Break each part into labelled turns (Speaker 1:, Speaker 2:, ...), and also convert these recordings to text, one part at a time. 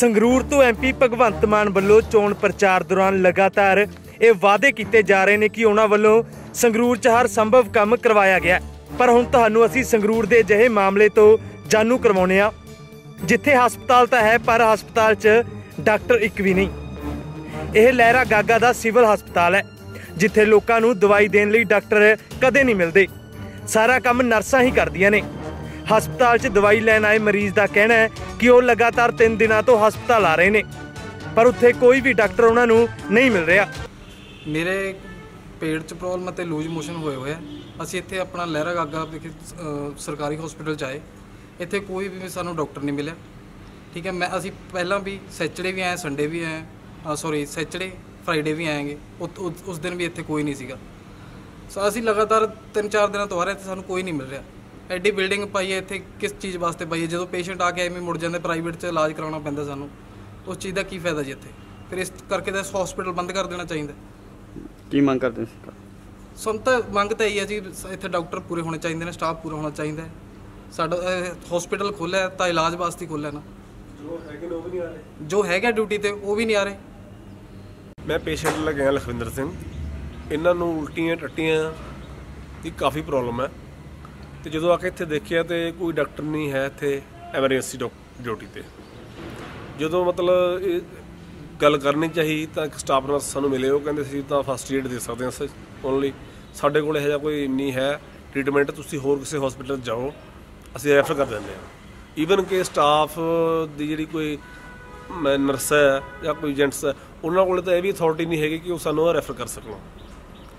Speaker 1: ਸੰਗਰੂਰ ਤੋਂ ਐਮਪੀ ਭਗਵੰਤ ਮਾਨ ਵੱਲੋਂ ਚੋਣ ਪ੍ਰਚਾਰ ਦੌਰਾਨ ਲਗਾਤਾਰ ਇਹ ਵਾਅਦੇ ਕੀਤੇ ਜਾ ਰਹੇ ਨੇ ਕਿ ਉਹਨਾਂ ਵੱਲੋਂ ਸੰਗਰੂਰ 'ਚ ਹਰ ਸੰਭਵ ਕੰਮ ਕਰਵਾਇਆ ਗਿਆ ਪਰ ਹੁਣ ਤੁਹਾਨੂੰ ਅਸੀਂ ਸੰਗਰੂਰ ਦੇ ਅਜਿਹੇ ਮਾਮਲੇ ਤੋਂ ਜਾਣੂ ਕਰਵਾਉਣੇ ਆ ਜਿੱਥੇ ਹਸਪਤਾਲ ਤਾਂ ਹੈ, ਪਰ ਹਸਪਤਾਲ 'ਚ ਡਾਕਟਰ ਇੱਕ ਵੀ ਨਹੀਂ। ਇਹ ਲਹਿਰਾ ਗਾਗਾ ਦਾ ਸਿਵਲ ਹਸਪਤਾਲ ਹੈ, ਜਿੱਥੇ ਲੋਕਾਂ ਨੂੰ ਦਵਾਈ ਦੇਣ ਲਈ ਡਾਕਟਰ ਕਦੇ ਨਹੀਂ ਮਿਲਦੇ। ਸਾਰਾ ਕੰਮ ਨਰਸਾਂ ਹੀ ਕਰਦੀਆਂ ਨੇ। ਹਸਪਤਾਲ 'ਚ ਦਵਾਈ ਲੈਣ ਆਏ ਮਰੀਜ਼ ਦਾ ਕਹਿਣਾ ਹੈ ਕਿ ਉਹ ਲਗਾਤਾਰ 3 ਦਿਨਾਂ ਤੋਂ ਹਸਪਤਾਲ ਆ ਰਹੇ ਨੇ। ਪਰ ਉੱਥੇ ਕੋਈ ਵੀ ਡਾਕਟਰ ਉਹਨਾਂ ਨੂੰ ਨਹੀਂ ਮਿਲ ਰਿਹਾ।
Speaker 2: ਮੇਰੇ ਪੇਟ 'ਚ ਪ੍ਰੋਬਲਮ ਅਤੇ ਲੂਜ ਮੋਸ਼ਨ ਹੋਏ ਹੋਏ ਆ। ਅਸੀਂ ਇੱਥੇ ਆਪਣਾ ਲਹਿਰਾ ਗਾਗਾ ਵਿਖੇ ਸਰਕਾਰੀ ਹਸਪੀਟਲ 'ਚ ਆਏ। ਇੱਥੇ ਕੋਈ ਵੀ ਸਾਨੂੰ ਡਾਕਟਰ ਨਹੀਂ ਮਿਲਿਆ। ਠੀਕ ਹੈ, ਮੈਂ ਅਸੀਂ ਪਹਿਲਾਂ ਵੀ ਸੈਚਰਡੇ ਵੀ ਆਏ, ਸੰਡੇ ਵੀ ਆਏ ਸੌਰੀ ਸੈਚਰਡੇ ਫਰਾਈਡੇ ਵੀ ਆਏਗੇ। ਉਸ ਉਸ ਦਿਨ ਵੀ ਇੱਥੇ ਕੋਈ ਨਹੀਂ ਸੀਗਾ। ਸੋ ਅਸੀਂ ਲਗਾਤਾਰ 3-4 ਦਿਨਾਂ ਤੋਂ ਆ ਰਹੇ ਤੇ ਸਾਨੂੰ ਕੋਈ ਨਹੀਂ ਮਿਲ ਰਿਹਾ। ਐਡੀ ਬਿਲਡਿੰਗ ਪਾਈ ਹੈ ਇੱਥੇ ਕਿਸ ਚੀਜ਼ ਵਾਸਤੇ ਪਾਈ ਹੈ? ਜਦੋਂ ਪੇਸ਼ੈਂਟ ਆ ਕੇ ਐਵੇਂ ਮੁੜ ਜਾਂਦੇ ਪ੍ਰਾਈਵੇਟ 'ਚ ਇਲਾਜ ਕਰਾਉਣਾ ਪੈਂਦਾ ਸਾਨੂੰ ਉਸ ਚੀਜ਼ ਦਾ ਕੀ ਫਾਇਦਾ ਜੀ ਇੱਥੇ? ਫਿਰ ਇਸ ਕਰਕੇ ਤਾਂ ਹਸਪੀਟਲ ਬੰਦ ਕਰ ਦੇਣਾ ਚਾਹੀਦਾ।
Speaker 3: ਕੀ ਮੰਗ ਕਰਦੇ ਸੀ
Speaker 2: ਸਾਨੂੰ ਤਾਂ ਮੰਗ ਤਾਂ ਇਹੀ ਹੈ ਜੀ ਇੱਥੇ ਡਾਕਟਰ ਪੂਰੇ ਹੋਣੇ ਚਾਹੀਦੇ ਨੇ ਸਟਾਫ ਪੂਰਾ ਹੋਣਾ ਚਾਹੀਦਾ ਹੈ। ਸਾਡਾ ਹਸਪੀਟਲ ਖੋਲ੍ਹਿਆ ਤਾਂ ਇਲਾਜ ਵਾਸਤੇ ਖੋਲ੍ਹਿਆ ਨਾ। ਜੋ ਹੈਗੇ ਉਹ ਵੀ ਨਹੀਂ ਆ ਰਹੇ। ਜੋ ਹੈਗਾ ਡਿਊਟੀ ਤੇ ਉਹ ਵੀ ਨਹੀਂ ਆ ਰਹੇ।
Speaker 4: ਮੈਂ ਪੇਸ਼ੈਂਟ ਲੱਗਿਆ ਲਖਵਿੰਦਰ ਸਿੰਘ। ਇਹਨਾਂ ਨੂੰ ਉਲਟੀਆਂ ਟੱਟੀਆਂ ਦੀ ਕਾਫੀ ਪ੍ਰੋਬਲਮ ਹੈ। ਤੇ ਜਦੋਂ ਆ ਕੇ ਇੱਥੇ ਦੇਖਿਆ ਤੇ ਕੋਈ ਡਾਕਟਰ ਨਹੀਂ ਹੈ ਇੱਥੇ ਐਮਰਜੈਂਸੀ ਡਿਊਟੀ ਤੇ। ਜਦੋਂ ਮਤਲਬ ਇਹ ਗੱਲ ਕਰਨੀ ਚਾਹੀ ਤਾਂ ਇੱਕ ਸਟਾਫ ਨਰਸ ਸਾਨੂੰ ਮਿਲੇ, ਉਹ ਕਹਿੰਦੇ ਸੀ ਤਾਂ ਫਸਟ ਏਡ ਦੇ ਸਕਦੇ ਹਾਂ ਓਨਲੀ ਸਾਡੇ ਕੋਲ ਇਹੋ ਜਿਹਾ ਕੋਈ ਨਹੀਂ ਹੈ ਟ੍ਰੀਟਮੈਂਟ ਤੁਸੀਂ ਹੋਰ ਕਿਸੇ ਹਸਪੀਟਲ ਜਾਓ, ਅਸੀਂ ਰੈਫਰ ਕਰ ਦਿੰਦੇ ਹਾਂ। ਈਵਨ ਕਿ ਸਟਾਫ ਦੀ ਜਿਹੜੀ ਕੋਈ ਨਰਸ ਹੈ ਜਾਂ ਕੋਈ ਏਜੰਟਸ ਹੈ, ਉਹਨਾਂ ਕੋਲ ਤਾਂ ਇਹ ਵੀ ਅਥਾਰਟੀ ਨਹੀਂ ਹੈਗੀ ਕਿ ਉਹ ਸਾਨੂੰ ਰੈਫਰ ਕਰ ਸਕਣ।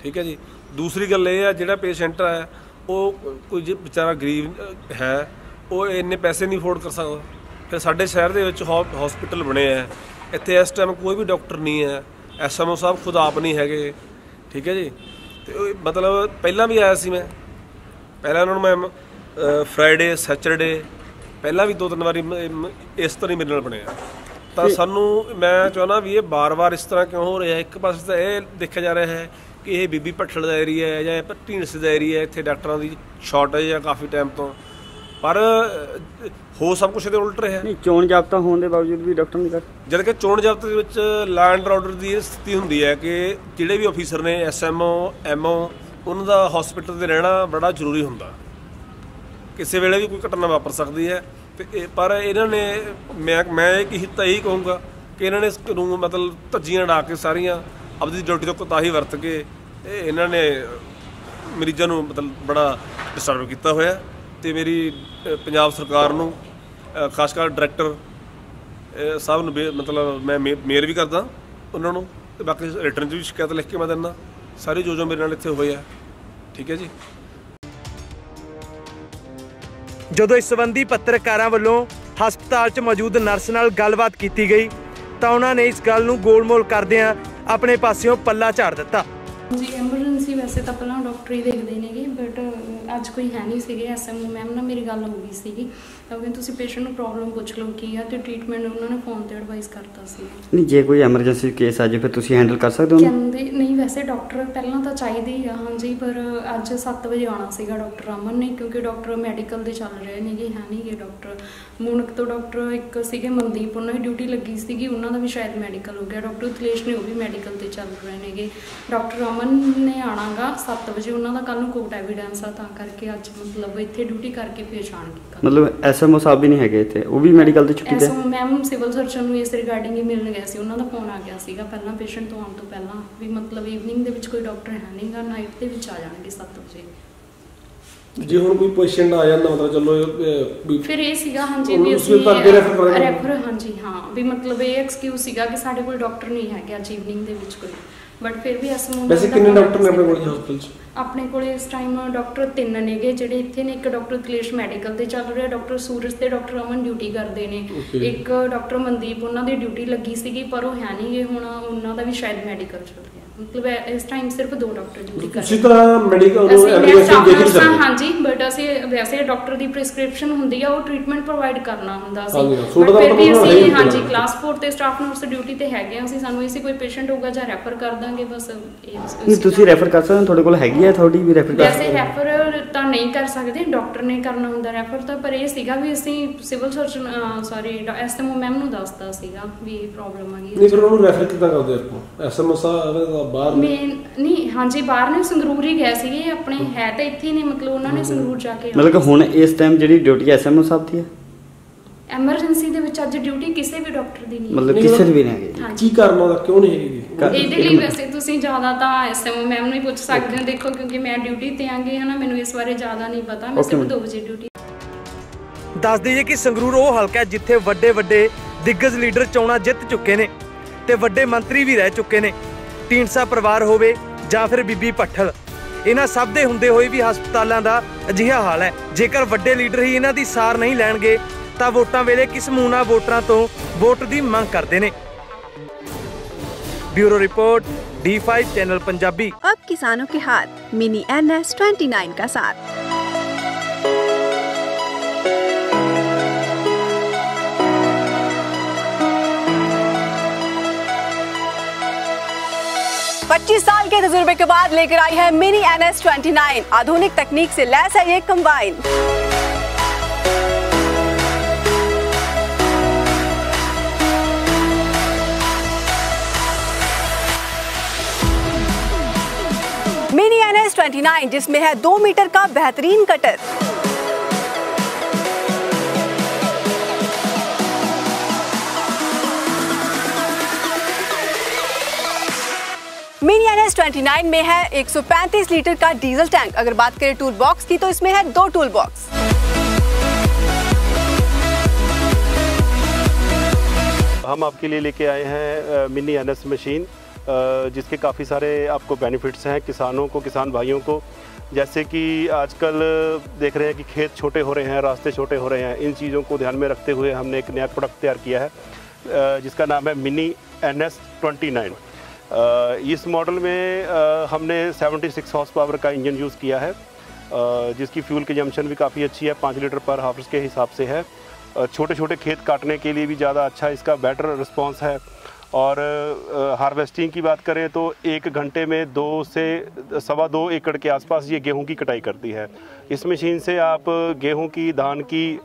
Speaker 4: ਠੀਕ ਹੈ ਜੀ? ਦੂਸਰੀ ਗੱਲ ਇਹ ਹੈ, ਜਿਹੜਾ ਪੇਸ਼ੈਂਟ ਹੈ ਉਹ ਕੋਈ ਜੇ ਵਿਚਾਰਾ ਗਰੀਬ ਹੈ ਉਹ ਇੰਨੇ ਪੈਸੇ ਨਹੀਂ ਅਫੋਰਡ ਕਰ ਸਕਦਾ। ਫਿਰ ਸਾਡੇ ਸ਼ਹਿਰ ਦੇ ਵਿੱਚ ਹਸਪੀਟਲ ਬਣੇ ਆ। ਇੱਥੇ ਇਸ ਟਾਈਮ ਕੋਈ ਵੀ ਡਾਕਟਰ ਨਹੀਂ ਹੈ। ਐਸਐਮਓ ਸਾਹਿਬ ਖੁਦ ਆਪ ਨਹੀਂ ਹੈਗੇ। ਠੀਕ ਹੈ ਜੀ? ਤੇ ਉਹ ਮਤਲਬ ਪਹਿਲਾਂ ਵੀ ਆਇਆ ਸੀ ਮੈਂ। ਪਹਿਲਾਂ ਉਹਨਾਂ ਨੂੰ ਮੈਂ ਫਰਾਈਡੇ ਸੈਚਰਡੇ ਪਹਿਲਾਂ ਵੀ ਦੋ ਤਿੰਨ ਵਾਰੀ ਇਸ ਤਰ੍ਹਾਂ ਹੀ ਮੇਰੇ ਨਾਲ ਬਣਿਆ। ਤਾਂ ਸਾਨੂੰ ਮੈਂ ਚਾਹੁੰਦਾ ਵੀ ਇਹ ਬਾਰ-ਬਾਰ ਇਸ ਤਰ੍ਹਾਂ ਕਿਉਂ ਹੋ ਰਿਹਾ ਇੱਕ ਪਾਸੇ ਤਾਂ ਇਹ ਦੇਖਿਆ ਜਾ ਰਿਹਾ ਹੈ ਕਿ ਇਹ ਬੀਬੀ ਭੱਠਲ ਦਾ ਏਰੀਆ ਹੈ ਜਾਂ ਇਹ ਢੀਂਡਸ ਦਾ ਏਰੀਆ ਹੈ ਇੱਥੇ ਡਾਕਟਰਾਂ ਦੀ ਸ਼ਾਰਟੇਜ ਹੈ ਕਾਫੀ ਟਾਈਮ ਤੋਂ। ਪਰ ਹੋ ਸਭ ਕੁਝ ਇਹਦੇ ਉਲਟ ਰਿਹਾ
Speaker 3: ਨਹੀਂ ਚੋਣ ਜਾਬਤਾ ਹੋਣ ਦੇ ਬਾਵਜੂਦ ਵੀ ਡਾਕਟਰ ਨਹੀਂ ਕਰ
Speaker 4: ਜਦ ਕਿ ਚੋਣ ਜ਼ਾਬਤੇ ਦੇ ਵਿੱਚ ਲੈਂਡ ਆਰਡਰ ਦੀ ਸਥਿਤੀ ਹੁੰਦੀ ਹੈ ਕਿ ਜਿਹੜੇ ਵੀ ਅਫੀਸਰ ਨੇ ਐਸਐਮਓ ਐਮਓ ਉਹਨਾਂ ਦਾ ਹਸਪੀਟਲ ਤੇ ਰਹਿਣਾ ਬੜਾ ਜ਼ਰੂਰੀ ਹੁੰਦਾ। ਕਿਸੇ ਵੇਲੇ ਵੀ ਕੋਈ ਘਟਨਾ ਵਾਪਰ ਸਕਦੀ ਹੈ। ਤੇ ਪਰ ਇਹਨਾਂ ਨੇ ਮੈਂ ਮੈਂ ਇਹ ਕੀ ਤਾਂ ਇਹੀ ਕਹੂੰਗਾ ਕਿ ਇਹਨਾਂ ਨੇ ਨੂੰ ਮਤਲਬ ਧੱਜੀਆਂ ਡਾ ਕੇ ਸਾਰੀਆਂ ਆਪਦੀ ਡਿਊਟੀ ਤੋਂ ਕੋਤਾਹੀ ਵਰਤ ਕੇ ਇਹ ਇਹਨਾਂ ਨੇ ਮਰੀਜ਼ਾਂ ਨੂੰ ਮਤਲਬ ਬੜਾ ਡਿਸਟਰਬ ਕੀਤਾ ਹੋਇਆ। ਤੇ ਮੇਰੀ ਪੰਜਾਬ ਸਰਕਾਰ ਨੂੰ ਖਾਸ ਕਰ ਡਾਇਰੈਕਟਰ ਇਹ ਸਭ ਨੂੰ ਬੇ- ਮਤਲਬ ਮੈਂ ਮੇ- ਮੇਲ ਵੀ ਕਰਦਾ ਉਹਨਾਂ ਨੂੰ ਤੇ ਬਾਕੀ ਰਿਟਰਨ 'ਚ ਵੀ ਸ਼ਿਕਾਇਤ ਲਿਖ ਕੇ ਮੈਂ ਦਿੰਦਾ। ਸਾਰੇ ਜੋ ਜੋ ਮੇਰੇ ਨਾਲ ਇੱਥੇ ਹੋਏ ਆ ਠੀਕ ਹੈ ਜੀ?
Speaker 1: ਜਦੋਂ ਇਸ ਸੰਬੰਧੀ ਪੱਤਰਕਾਰਾਂ ਵੱਲੋਂ ਹਸਪਤਾਲ 'ਚ ਮੌਜੂਦ ਨਰਸ ਨਾਲ ਗੱਲਬਾਤ ਕੀਤੀ ਗਈ ਤਾਂ ਉਹਨਾਂ ਨੇ ਇਸ ਗੱਲ ਨੂੰ ਗੋਲਮੋਲ ਕਰਦਿਆਂ ਆਪਣੇ ਪਾਸਿਓਂ ਪੱਲਾ ਝਾੜ ਦਿੱਤਾ।
Speaker 5: ਜੀ ਐਮਰਜੈਂਸੀ ਵੈਸੇ ਤਾਂ ਪਹਿਲਾਂ ਡਾਕਟਰ ਹੀ ਦੇਖਦੇ ਨੇਗੇ ਬਟ ਅੱਜ ਕੋਈ ਹੈ ਨਹੀਂ ਸੀਗੇ ਐਸਐਮਓ ਮੈਮ ਨਾਲ ਮੇਰੀ ਗੱਲ ਹੋ ਗਈ ਸੀਗੀ। ਤਾਂ ਉਹ ਕਹਿੰਦੇ ਤੁਸੀਂ ਪੇਸ਼ੈਂਟ ਨੂੰ ਪ੍ਰੋਬਲਮ ਪੁੱਛ ਲਓ ਕੀ ਆ? ਤੇ ਟ੍ਰੀਟਮੈਂਟ ਉਹਨਾਂ ਨੇ ਫੋਨ ਤੇ ਐਡਵਾਈਸ ਕਰਤਾ ਸੀ।
Speaker 3: ਨਹੀਂ ਜੇ ਕੋਈ ਐਮਰਜੈਂਸੀ ਕੇਸ ਆ ਜੇ ਫਿਰ ਤੁਸੀਂ ਹੈਂਡਲ ਕਰ ਸਕਦੇ ਹੋ?
Speaker 5: ਕਹਿੰਦੇ ਨਹੀਂ ਵੈਸੇ ਡਾਕਟਰ ਪਹਿਲਾਂ ਤਾਂ ਚਾਹੀਦੇ ਹੀ ਆ ਹਾਂਜੀ ਪਰ ਅੱਜ 7 ਵਜੇ ਆਉਣਾ ਸੀਗਾ ਡਾਕਟਰ ਅਮਨ ਨੇ ਕਿਉਂਕਿ ਡਾਕਟਰ ਮੈਡੀਕਲ ਦੇ ਚੱਲ ਰਹੇ ਨੇਗੇ ਹੈ ਨਹੀਂਗੇ ਡਾਕਟਰ ਮੂਨਕ ਤੋਂ ਡਾਕਟਰ ਇੱਕ ਸੀਗੇ ਮਨਦੀਪ ਉਹਨਾਂ ਦੀ ਡਿਊਟੀ ਲੱਗੀ ਸੀਗੀ ਉਹਨਾਂ ਦਾ ਵੀ ਸ਼ਾਇਦ ਮੈਡੀਕਲ ਹੋ ਗਿਆ। ਡਾਕਟਰ ਉਤਲੇਸ਼ ਨੇ ਉਹ ਵੀ ਮੈਡੀਕਲ ਤੇ ਚੱਲ ਰਹੇ ਨੇਗੇ। ਡਾਕਟਰ ਅਮਨ ਨੇ ਆਣਾਗਾ 7 ਵਜੇ ਉਹਨਾਂ ਦਾ ਕੱਲ ਨੂੰ ਕੋਰਟ ਐਵੀਡੈਂਸ ਆ ਤਾਂ ਕਰਕੇ ਅੱਜ ਮਤਲਬ ਇੱਥੇ ਡਿਊਟੀ ਕਰਕੇ ਪੇਸ਼ ਆਣਗੇ।
Speaker 3: ਮਤਲਬ ਐਸਐਮਓ ਸਾਹਿਬ ਵੀ ਨਹੀਂ ਹੈਗੇ ਇੱਥੇ? ਉਹ ਵੀ ਮੈਡੀਕਲ ਤੇ ਛੁੱਟੀ ਤੇ?
Speaker 5: ਐਸੋ ਮੈਮ ਸਿਵਲ ਸਰਜਨ ਨੂੰ ਇਸ ਰਿਗਾਰਡਿੰਗ ਹੀ ਮਿਲਣ ਗਿਆ ਸੀ। ਉਹਨਾਂ ਦਾ ਫੋਨ ਆ ਗਿਆ ਸੀਗਾ ਪਹਿਲਾਂ ਪੇਸ਼ੈਂਟ ਤੋਂ ਆਉਣ ਤੋਂ ਪਹਿਲਾਂ। ਵੀ ਮਤਲਬ ਈਵਨਿੰਗ ਦੇ ਵਿੱਚ ਕੋਈ ਡਾਕਟਰ ਹੈ ਨਹੀਂਗਾ ਨਾਈਟ ਦੇ ਵਿੱਚ ਆ ਜਾਣਗੇ 7 ਵਜੇ।
Speaker 4: ਜੇ ਹੁਣ ਕੋਈ ਪੇਸ਼ੈਂਟ ਆ ਜਾਂਦਾ ਮਤਲਬ ਚਲੋ
Speaker 5: ਫਿਰ ਇਹ ਸੀਗਾ ਹਾਂਜੀ ਵੀ
Speaker 4: ਕਰਾਂਗੇ।
Speaker 5: ਰੈਫਰ ਹਾਂਜੀ ਹਾਂ ਵੀ ਮਤਲਬ ਇਹ ਐਕਸਕਿਊਜ਼ ਸੀਗਾ ਕਿ ਸਾਡੇ ਕੋਲ ਡਾਕਟਰ ਨਹੀਂ ਹੈਗਾ ਅੱਜ ਈਵਨਿੰਗ ਦੇ ਵਿੱਚ ਕੋਈ। ਬਟ ਫਿਰ ਵੀ ਇਸ ਨੂੰ
Speaker 4: ਵੈਸੇ ਕਿੰਨੇ ਡਾਕਟਰ ਨੇ ਆਪਣੇ ਕੋਲ ਹਸਪਤਾਲ 'ਚ
Speaker 5: ਆਪਣੇ ਕੋਲ ਇਸ ਟਾਈਮ ਡਾਕਟਰ ਤਿੰਨ ਨੇਗੇ ਜਿਹੜੇ ਇੱਥੇ ਨੇ ਇੱਕ ਡਾਕਟਰ ਕਲੇਸ਼ ਮੈਡੀਕਲ ਤੇ ਚੱਲ ਰਿਹਾ ਡਾਕਟਰ ਸੂਰਜ ਤੇ ਡਾਕਟਰ ਅਮਨ ਡਿਊਟੀ ਕਰਦੇ ਨੇ. ਇੱਕ ਡਾਕਟਰ ਮਨਦੀਪ ਉਹਨਾਂ ਦੀ ਡਿਊਟੀ ਲੱਗੀ ਸੀਗੀ ਪਰ ਉਹ ਹੈ ਨਹੀਂਗੇ ਹੁਣ ਉਹਨਾਂ ਦਾ ਵੀ ਸ਼ਾਇਦ ਮੈਡੀਕਲ ਚੱਲ ਰਿਹਾ ਮਤਲਬ ਇਸ ਟਾਈਮ ਸਿਰਫ ਦੋ ਡਾਕਟਰ ਡਿਊਟੀ ਕਰ ਰਹੇ
Speaker 4: ਤਾਂ ਮੈਡੀਕਲ ਨੂੰ ਐਮਰਜੈਂਸੀ ਦੇਖ
Speaker 5: ਹਾਂ, ਹਾਂਜੀ ਬਟ ਅਸੀਂ ਵੈਸੇ ਡਾਕਟਰ ਦੀ ਪ੍ਰਿਸਕ੍ਰਿਪਸ਼ਨ ਹੁੰਦੀ ਆ ਉਹ ਟ੍ਰੀਟਮੈਂਟ ਪ੍ਰੋਵਾਈਡ ਕਰਨਾ ਹੁੰਦਾ ਸੀ।
Speaker 4: ਤੁਹਾਡਾ ਤਾਂ
Speaker 5: ਫਿਰ ਵੀ ਅਸੀਂ
Speaker 4: ਨਹੀਂ
Speaker 5: ਹਾਂਜੀ। ਕਲਾਸ 4 ਤੇ ਸਟਾਫ ਨਰਸ ਡਿਊਟੀ ਤੇ ਹੈਗੇ ਆ ਅਸੀਂ ਸਾਨੂੰ ਇਸੇ ਕੋਈ ਪੇਸ਼ੈਂਟ ਹੋਊਗਾ ਜਾਂ ਰੈਫਰ ਕਰ ਦਾਂਗੇ ਬਸ ਇਹ
Speaker 3: ਨਹੀਂ ਤੁਸੀਂ ਰੈਫਰ ਕਰ ਸਕਦੇ ਹੋ ਤੁਹਾਡੇ ਕੋਲ ਹੈਗੀ ਹੈ ਅਥਾਰਟੀ ਵੀ ਰੈਫਰ ਕਰ
Speaker 5: ਵੈਸੇ
Speaker 3: ਸਕਦੇ ਹੋ।
Speaker 5: ਰੈਫਰ ਤਾਂ ਨਹੀਂ ਕਰ ਸਕਦੇ ਡਾਕਟਰ ਨੇ ਕਰਨਾ ਹੁੰਦਾ ਰੈਫਰ ਤਾਂ ਪਰ ਇਹ ਸੀਗਾ ਵੀ ਅਸੀਂ civil surgeon sorry SMO ma'am ਨੂੰ ਦੱਸਤਾ ਸੀਗਾ ਵੀ ਇਹ ਪ੍ਰੋਬਲਮ ਆ
Speaker 6: ਨਹੀਂ
Speaker 5: ਗਈ
Speaker 6: ਫਿਰ ਉਹਨੂੰ ਰੈਫਰ ਕਿੱਦਾਂ ਕਰਦੇ ਆਪਾਂ? ਐਸਐਮਓ ਸਾਹਿਬ ਬਾਹਰ
Speaker 5: ਨਹੀਂ ਹਾਂਜੀ ਬਾਹਰ ਨੇ ਸੰਗਰੂਰ ਹੀ ਗਏ ਸੀਗੇ ਆਪਣੇ ਹੈ ਤਾਂ ਇੱਥੇ ਹੀ ਨੇ ਮਤਲਬ ਉਹਨਾਂ ਨੇ ਸੰਗਰੂਰ ਜਾ ਕੇ
Speaker 3: ਮਤਲਬ ਕਿ ਹੁਣ ਇਸ ਟਾਈਮ ਜਿਹੜੀ ਡਿਊਟੀ ਐਸਐਮਓ ਸਾਹਿਬ ਦੀ ਹੈ?
Speaker 5: ਐਮਰਜੈਂਸੀ ਦੇ ਵਿੱਚ ਅੱਜ ਡਿਊਟੀ ਕਿਸੇ ਵੀ ਡਾਕਟਰ ਦੀ ਨਹੀਂ
Speaker 3: ਮਤਲਬ ਕਿਸੇ ਦੀ ਵੀ ਨਹੀਂ ਹੈਗੀ।
Speaker 5: ਹਾਂਜੀ।
Speaker 6: ਕੀ ਕਾਰਨ ਉਹਦਾ? ਕਿਉਂ ਨਹੀਂ ਹੈਗੀ?
Speaker 5: ਇਹਦੇ ਲਈ। ਵੈਸੇ ਤੁਸੀਂ ਜ਼ਿਆਦਾ ਤਾਂ ਐਸਐਮਓ ਮੈਮ ਨੂੰ ਹੀ ਪੁੱਛ ਸਕਦੇ ਹੋ। ਦੇਖੋ ਕਿਉਂਕਿ ਮੈਂ ਡਿਊਟੀ ਤੇ ਆਂਗੀ ਹਨਾ ਮੈਨੂੰ ਇਸ ਬਾਰੇ ਜ਼ਿਆਦਾ ਨਹੀਂ ਪਤਾ। ਮੈਂ
Speaker 3: Okay,
Speaker 5: ਸਿਰਫ
Speaker 3: ma'am.
Speaker 5: 2 ਵਜੇ ਡਿਊਟੀ
Speaker 1: ਦੱਸ ਦਈਏ ਕਿ ਸੰਗਰੂਰ ਉਹ ਹਲਕਾ ਹੈ ਜਿੱਥੇ ਵੱਡੇ ਵੱਡੇ ਦਿੱਗਜ ਲੀਡਰ ਚੋਣਾਂ ਜਿੱਤ ਚੁੱਕੇ ਨੇ ਤੇ ਵੱਡੇ ਮੰਤਰੀ ਵੀ ਰਹਿ ਚੁੱਕੇ ਨੇ। ਢੀਂਡਸਾ ਪਰਿਵਾਰ ਹੋਵੇ ਜਾਂ ਫਿਰ ਬੀਬੀ ਭੱਠਲ। ਇਹਨਾਂ ਸਭ ਦੇ ਹੁੰਦੇ ਹੋਏ ਵੀ ਹਸਪਤਾਲਾਂ ਦਾ ਅਜਿਹਾ ਹਾਲ ਹੈ ਜੇਕਰ ਵੱਡੇ ਲੀਡਰ ਹੀ ਇਹਨਾਂ ਦੀ ਸਾਰ ਨਹੀਂ ਲੈਣਗੇ ਤਾਂ ਵੋਟਾਂ ਵੇਲੇ ਕਿਸ ਮੂੰਹ ਨਾਲ ਵੋਟਰਾਂ ਤੋਂ ਵੋਟ ਦੀ ਮੰਗ ਕਰਦੇ ਨੇ bureau report D5 channel Punjabi
Speaker 7: अब किसानों के हाथ mini N S twenty nine का साथ पच्चीस साल के तजुर्बे के बाद लेकर आई है mini N S twenty nine. आधुनिक तकनीक से लैस है ये combine mini N S twenty nine, जिसमें है दो मीटर का बेहतरीन cutter. Mini N S twenty nine में है 135 लीटर का डीजल टैंक। अगर बात करें टूल बॉक्स की तो इसमें है दो टूल बॉक्स
Speaker 8: हम आपके लिए लेके आए हैं मिनी एनएस मशीन जिसके काफ़ी सारे आपको बेनिफिट्स हैं किसानों को, किसान भाइयों को। जैसे कि आजकल देख रहे हैं कि खेत छोटे हो रहे हैं, रास्ते छोटे हो रहे हैं। इन चीज़ों को ध्यान में रखते हुए हमने एक नया प्रोडक्ट तैयार किया है जिसका नाम है mini N S twenty nine इस मॉडल में हमने 76 हॉर्स पावर का इंजन यूज़ किया है। जिसकी फ्यूल कंजम्पशन भी काफ़ी अच्छी है, पाँच लीटर पर हावर्स के हिसाब से है। छोटे छोटे खेत काटने के लिए भी ज़्यादा अच्छा इसका बेटर रिस्पांस है। और हार्वेस्टिंग की बात करें तो एक घंटे में दो से, सवा दो एकड़ के आसपास ये गेहूँ की कटाई करती है। इस मशीन से आप गेहूँ की, धान की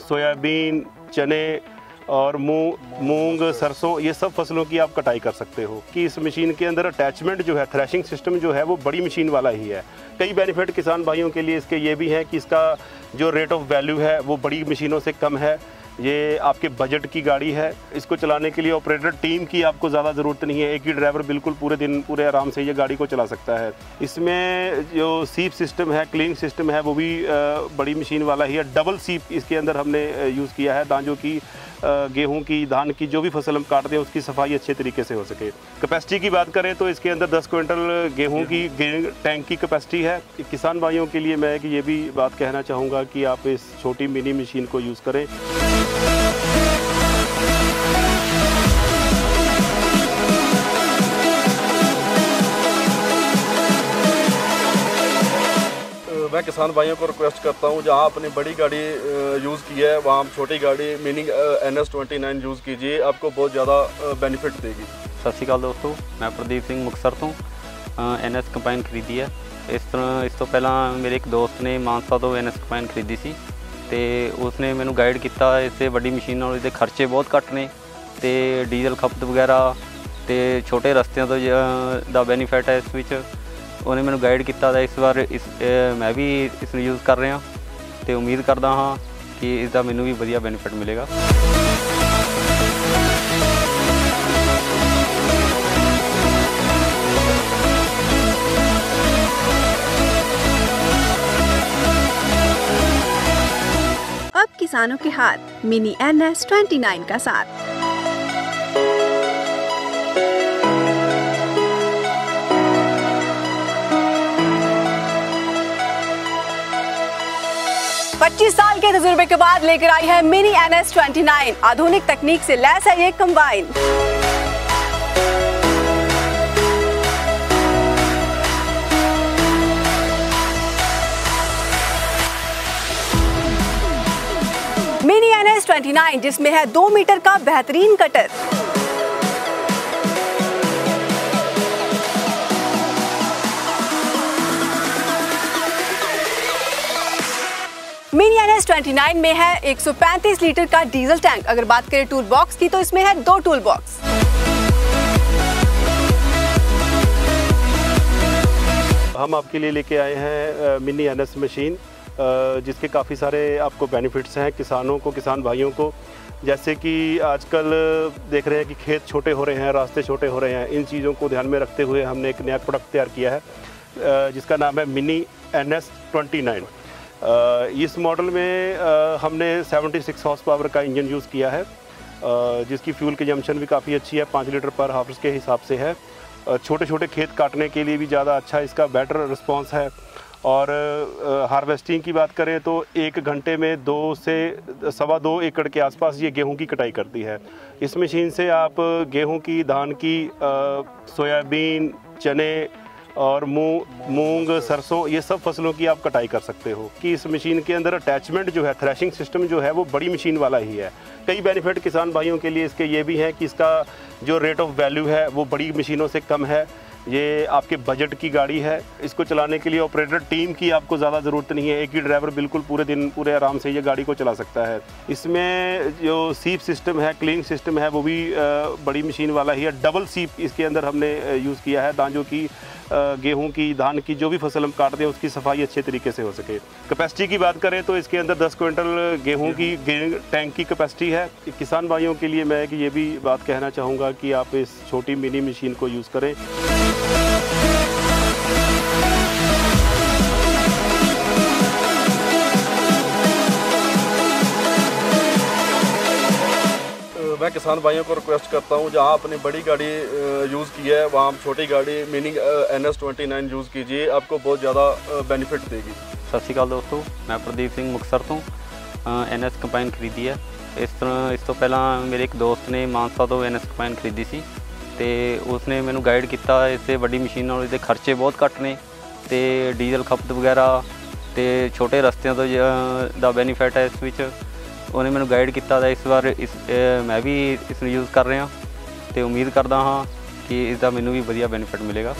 Speaker 8: सोयाबीन, चने और मूंग मूंग, सरसों, ये सब फ़सलों की आप कटाई कर सकते हो। कि इस मशीन के अंदर अटैचमेंट जो है थ्रेशिंग सिस्टम जो है, वो बड़ी मशीन वाला ही है। कई बेनिफिट किसान भाइयों के लिए इसके ये भी हैं कि इसका जो रेट ऑफ़ वैल्यू है, वो बड़ी मशीनों से कम है। ये आपके बजट की गाड़ी है। इसको चलाने के लिए ऑपरेटर टीम की आपको ज़्यादा ज़रूरत नहीं है। एक ही ड्राइवर बिल्कुल पूरे दिन, पूरे आराम से ये गाड़ी को चला सकता है। इसमें जो सीप सिस्टम है क्लीनिंग सिस्टम है, वो भी बड़ी मशीन वाला ही है। डबल सीप इसके अंदर हमने यूज़ किया है। दांजों की गेहूँ की धान की जो भी फ़सल हम काटते हैं उसकी सफ़ाई अच्छे तरीके से हो सके। कैपेसिटी की बात करें तो इसके अंदर 10 क्विंटल गेहूँ की गे- टैंक की कैपेसिटी है। किसान भाइयों के लिए मैं कि ये भी बात कहना चाहूँगा कि आप इस छोटी मिनी मशीन को यूज़ करें।
Speaker 9: मैं किसान भाइयों को रिक्वेस्ट करता हूँ जहाँ अपनी बड़ी गाड़ी यूज़ की है वहाँ आप छोटी गाड़ी meaning N S twenty nine use कीजिए आपको बहुत ज़्यादा बेनिफिट देगी
Speaker 10: ਸਤਿ ਸ਼੍ਰੀ ਅਕਾਲ ਦੋਸਤੋ ਮੈਂ ਪ੍ਰਦੀਪ ਸਿੰਘ ਮੁਕਤਸਰ ਤੋਂ ਐਨਐਸ ਕੰਪਾਈਨ ਖਰੀਦੀ ਹੈ ਇਸ ਤਰ੍ਹਾਂ ਇਸ ਤੋਂ ਪਹਿਲਾਂ ਮੇਰੇ ਇੱਕ ਦੋਸਤ ਨੇ ਮਾਨਸਾ ਤੋਂ ਐਨਐਸ ਕੰਪਾਈਨ ਖਰੀਦੀ ਸੀ ਤੇ ਉਸਨੇ ਮੈਨੂੰ ਗਾਈਡ ਕੀਤਾ ਇਸ ਤੇ ਵੱਡੀ ਮਸ਼ੀਨ ਨਾਲ ਇਹਦੇ ਖਰਚੇ ਬਹੁਤ ਘੱਟ ਨੇ ਤੇ ਡੀਜ਼ਲ ਖਪਤ ਵਗੈਰਾ ਤੇ ਛੋਟੇ ਰਸਤਿਆਂ ਤੋਂ ਜ- ਦਾ ਬੈਨੀਫਿਟ ਹੈ ਇਸ ਵਿੱਚ ਉਹਨੇ ਮੈਨੂੰ ਗਾਈਡ ਕੀਤਾ ਤਾਂ ਇਸ ਵਾਰ ਇਸ ਅ, ਮੈਂ ਵੀ ਇਸ ਨੂੰ ਯੂਜ਼ ਕਰ ਰਿਹਾ ਤੇ ਉਮੀਦ ਕਰਦਾ ਹਾਂ ਕਿ ਇਸ ਦਾ ਮੈਨੂੰ ਵੀ ਵਧੀਆ ਬੈਨੀਫਿਟ ਮਿਲੇਗਾ
Speaker 7: अब किसानों के हाथ mini N S twenty nine का साथ पच्चीस साल के तजुर्बे के बाद लेकर आई है मिनी एन एस आधुनिक तकनीक से लैस है ये कंबाइन मिनी एन एस जिसमें है दो मीटर का बेहतरीन कटर। मिनी एन एस में है 135 लीटर का डीजल टैंक। अगर बात करें टूल बॉक्स की तो इसमें है दो टूल बॉक्स
Speaker 8: हम आपके लिए लेके आए हैं मिनी एनएस मशीन जिसके काफ़ी सारे आपको बेनिफिट्स हैं किसानों को, किसान भाइयों को। जैसे कि आजकल देख रहे हैं कि खेत छोटे हो रहे हैं, रास्ते छोटे हो रहे हैं। इन चीज़ों को ध्यान में रखते हुए हमने एक नया प्रोडक्ट तैयार किया है जिसका नाम है mini N S twenty nine इस मॉडल में हमने 76 हॉर्स पावर का इंजन यूज़ किया है। जिसकी फ्यूल कंजम्पशन भी काफ़ी अच्छी है, पाँच लीटर पर हावर्स के हिसाब से है। छोटे छोटे खेत काटने के लिए भी ज़्यादा अच्छा इसका बेटर रिस्पांस है। और हार्वेस्टिंग की बात करें तो एक घंटे में दो से, सवा दो एकड़ के आसपास ये गेहूँ की कटाई करती है। इस मशीन से आप गेहूँ की, धान की सोयाबीन, चने और मूंग मूंग, सरसों, ये सब फ़सलों की आप कटाई कर सकते हो। कि इस मशीन के अंदर अटैचमेंट जो है थ्रेशिंग सिस्टम जो है, वो बड़ी मशीन वाला ही है। कई बेनिफिट किसान भाइयों के लिए इसके ये भी हैं कि इसका जो रेट ऑफ़ वैल्यू है, वो बड़ी मशीनों से कम है। ये आपके बजट की गाड़ी है। इसको चलाने के लिए ऑपरेटर टीम की आपको ज़्यादा ज़रूरत नहीं है। एक ही ड्राइवर बिल्कुल पूरे दिन, पूरे आराम से ये गाड़ी को चला सकता है। इसमें जो सीप सिस्टम है क्लीन सिस्टम है, वो भी बड़ी मशीन वाला ही है। डबल सीप इसके अंदर हमने यूज़ किया है। दांजों की गेहूँ की, धान की, जो भी फ़सल हम काटते हैं, उसकी सफ़ाई अच्छे तरीके से हो सके। कैपेसिटी की बात करें तो इसके अंदर 10 क्विंटल गेहूँ की गे- टैंक की कैपेसिटी है। किसान भाइयों के लिए मैं कि ये भी बात कहना चाहूँगा कि आप इस छोटी, मिनी मशीन को यूज़ करें।
Speaker 9: मैं किसान भाइयों को रिक्वेस्ट करता हूँ जहाँ आपने बड़ी गाड़ी यूज़ की है वहाँ आप छोटी गाड़ी meaning N S twenty nine use कीजिए आपको बहुत ज़्यादा बेनिफिट देगी
Speaker 10: ਸਤਿ ਸ਼੍ਰੀ ਅਕਾਲ ਦੋਸਤੋ ਮੈਂ ਪ੍ਰਦੀਪ ਸਿੰਘ ਮੁਕਤਸਰ ਤੋਂ ਐਨਐਸ ਕੰਪਾਈਨ ਖਰੀਦੀ ਹੈ ਇਸ ਤਰ੍ਹਾਂ ਇਸ ਤੋਂ ਪਹਿਲਾਂ ਮੇਰੇ ਇੱਕ ਦੋਸਤ ਨੇ ਮਾਨਸਾ ਤੋਂ ਐਨਐਸ ਕੰਪਾਈਨ ਖਰੀਦੀ ਸੀ ਤੇ ਉਸਨੇ ਮੈਨੂੰ ਗਾਈਡ ਕੀਤਾ ਇਸੇ ਵੱਡੀ ਮਸ਼ੀਨ ਨਾਲ ਇਹਦੇ ਖਰਚੇ ਬਹੁਤ ਘੱਟ ਨੇ ਤੇ ਡੀਜ਼ਲ ਖਪਤ ਵਗੈਰਾ ਤੇ ਛੋਟੇ ਰਸਤਿਆਂ ਤੋਂ ਜ- ਦਾ ਬੈਨੀਫਿਟ ਹੈ ਇਸ ਵਿੱਚ ਉਹਨੇ ਮੈਨੂੰ ਗਾਈਡ ਕੀਤਾ ਤਾਂ ਇਸ ਵਾਰ ਇਸ ਮੈਂ ਵੀ ਇਸ ਨੂੰ ਯੂਜ਼ ਕਰ ਰਿਹਾ ਤੇ ਉਮੀਦ ਕਰਦਾ ਹਾਂ ਕਿ ਇਸ ਦਾ ਮੈਨੂੰ ਵੀ ਵਧੀਆ ਬੈਨੀਫਿਟ ਮਿਲੇਗਾ।